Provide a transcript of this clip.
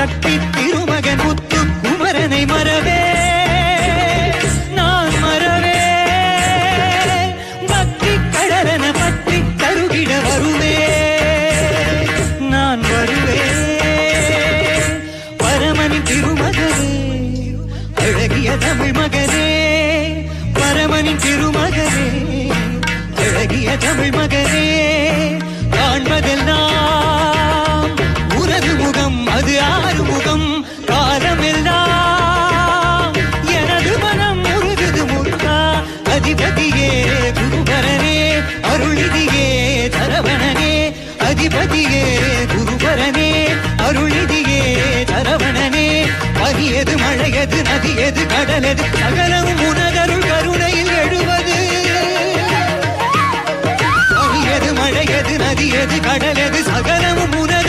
சக்தி திருமகன் முத்து குமரனை மறவே. நான் மறவே. பக்தி கடலன பற்றி கருகிட வருவே நான் வருவே. பரமனின் திருமகனே அழகிய தமிழ் மகனே. பரமனின் திருமகனே அழகிய தமிழ் மகனே. அதிபதியே குருபரனே அருளிதியே தரவணனே பனியது மழையது நதியது கடலது சகலமும் உனதருள் கருணையில் எழுவது. பனியது மழையது நதியது கடலது சகலமும் உன